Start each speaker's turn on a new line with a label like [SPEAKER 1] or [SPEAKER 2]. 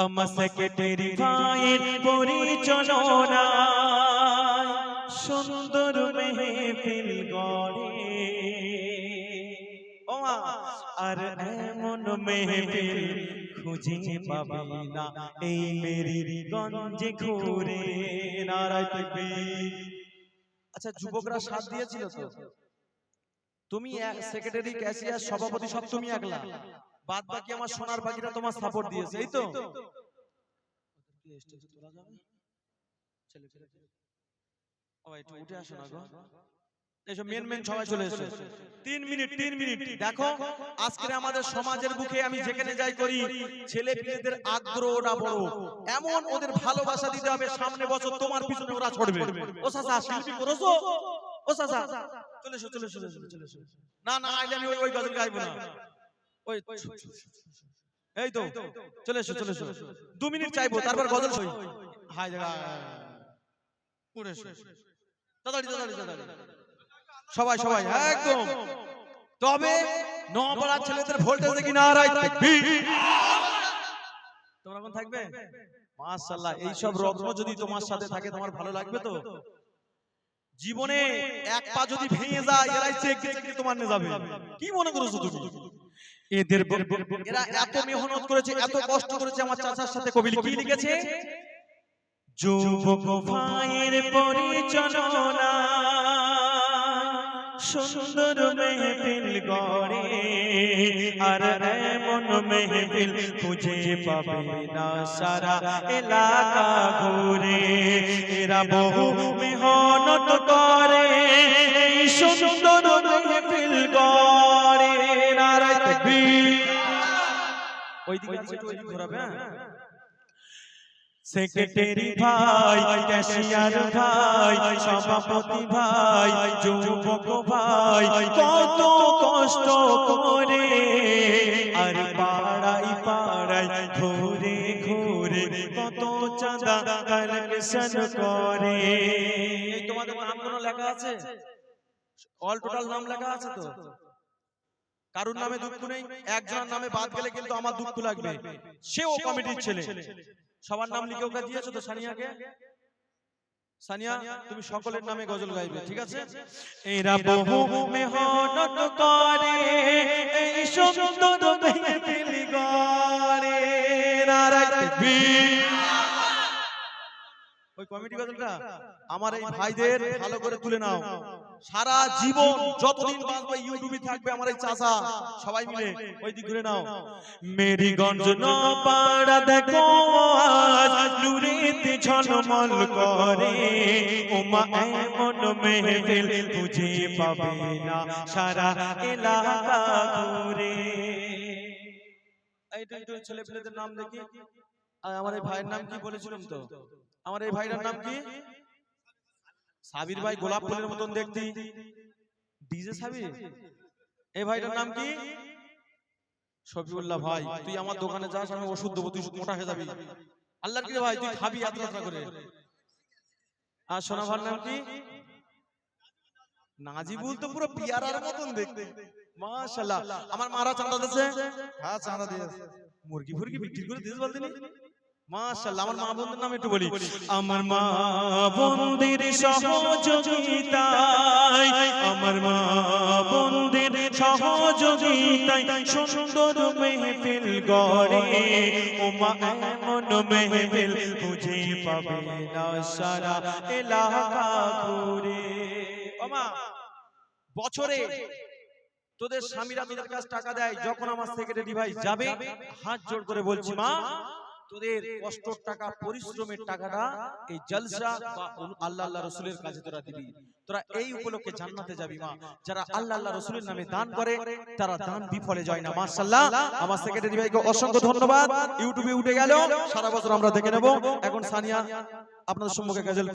[SPEAKER 1] আমার সেক্রেটারি ভাইয়ের পরিচালনা সুন্দর মেহফিল গড়ে আর এমন মেহফিল খুঁজে পাবে না এই মেরি গঞ্জে ঘুরে নারায়
[SPEAKER 2] আচ্ছা যুবকরা সাথ দিয়েছিল তো তুমি সেক্রেটারি ক্যাশিয়ার সভাপতি সব তুমি একলা বাদ বাকি আমার সোনার বাকিরা তোমার সাপোর্ট দিয়েছে এই তো? উঠে আসো না গো। এসো মেন মেন সবাই চলে এসো তিন মিনিট তিন মিনিট দেখো আজকে আমাদের সমাজের বুকে আমি যেখানে যাই করি ছেলে পেলেদের আগ্রহটা বড়। এমন ওদের ভালোবাসা দিতে হবে সামনে বছর তোমার পিছনে ওরা ছড়বে। ও সাসা শিল্পী করেছ ও সাসা। চলে এসো চলে এসো চলে এসো, না না আইলে আমি ওই ওই গজল গাইবো না। ওই এই তো চলে এসো চলে এসো দু মিনিট চাইব তারপর গজল সই হাই। সবাই সবাই একদম। তবে ছেলেদের ভোল্টেজ দেখি না রাই তোমরা কোন থাকবে? মাশাআল্লাহ এই সব রত্ন যদি তোমার সাথে থাকে তোমার ভালো লাগবে তো? জীবনে এক পা যদি ভেঙে যায় এরাই চেক চেক তোমার নিয়ে যাবে। কি মনে করছ তুমি?
[SPEAKER 1] এদের
[SPEAKER 2] এরা এত মেহনত করেছে এত কষ্ট করেছে আমার চাচার সাথে কবি কি লিখেছে?
[SPEAKER 1] যুবক ভাইয়ের পরিচালনা সুন্দর মেহফিল গড়ে আর এমন মেহফিল খুঁজে পাবে না সারা এলাকা ঘুরে। এরা বহু মেহনত
[SPEAKER 2] আছে, ঘোরাবে হ্যাঁ?
[SPEAKER 1] সেক্রেটারি ভাই ক্যাশিয়ার ভাই সভাপতি ভাই যুবক ভাই কত কষ্ট করে আর পাড়াই পাড়াই ঘুরে ঘুরে কত চাঁদা কালেকশন করে।
[SPEAKER 2] তোমাদের নাম কোনো লেখা আছে? অল টোটাল নাম লেখা আছে তো? কারুর নামে দুঃখ নেই একজনের নামে বাদ গেলে কিন্তু আমার দুঃখ লাগবে। সেও কমিটির ছেলে। সবার নাম লিখে ওকে দিয়েছ তো সানিয়াকে? সানিয়া তুমি সকলের নামে গজল গাইবে ঠিক আছে?
[SPEAKER 1] এরা বহু মেহনত করে এই সুন্দর
[SPEAKER 2] কমিটি গজলটা আমার এই ভাইদের ভালো করে তুলে নাও। সারা জীবন যতদিন বাঁচবে ইউটিউবে থাকবে আমার এই চাচা। সবাই মিলে ওই দিক ঘুরে নাও।
[SPEAKER 1] মেরিগঞ্জ নপাড়া দেখো নুরেতে ঝলমল করে। ওমা এমন মেহফিল খুঁজে পাবে না। সারা এলাকা ঘুরে।
[SPEAKER 2] এইটা ছেলে নাম দেখি। আর আমার এই ভাইয়ের নাম কি বলেছিলাম তো? আমার এই ভাইটার নাম কি? সাবির ভাই গোলাপ ফুলের মতন দেখতি। ডিজে সাবির? এই ভাইটার নাম কি? শফিউল্লাহ ভাই তুই আমার দোকানে যাস আমি ওষুধ দেবো তুই মোটা হয়ে যাবি। আল্লাহর কি ভাই তুই খাবি এত এত করে। আর সোনা ভার নাম কি? নাজিবুল তো পুরো পিয়ারার মতন দেখতে। মাশাআল্লাহ। আমার মারা চাঁদা দিয়েছে? হ্যাঁ চাঁদা দিয়েছে। মুরগি ফুরগি বিক্রি করে দিয়েছে বলতে মাশাআল্লাহ আমার মা বোনদের নাম একটু বলি।
[SPEAKER 1] আমার মা বন্দির সহযোগিতায় আমার মা বন্দির সহযোগিতায় সুন্দর মেহফিল গড়ে। ও মা এমন মেহফিল খুঁজে পাবে না সারা এলাকা ঘুরে।
[SPEAKER 2] ও মা বছরে তোদের স্বামীরা তোদের কাছে টাকা দেয় যখন আমার সেক্রেটারি ভাই যাবে হাত জোড় করে বলছি মা তোদের কষ্টর টাকা, পরিশ্রমের টাকাটা এই জলসা বা আল্লাহ আল্লাহ রসুলের কাছে তোরা দিবি। তোরা এই উপলক্ষে জান্নাতে যাবি মা। যারা আল্লাহ আল্লাহ রসুলের নামে দান করে, তারা দান বিফলে যায় না। মার্শাল্লাহ আমার সেক্রেটারি ভাইকে অসংখ্য ধন্যবাদ। ইউটিউবে উঠে গেল। সারা বছর আমরা দেখে নেব। এখন সানিয়া আপনাদের সম্মুখে গাজল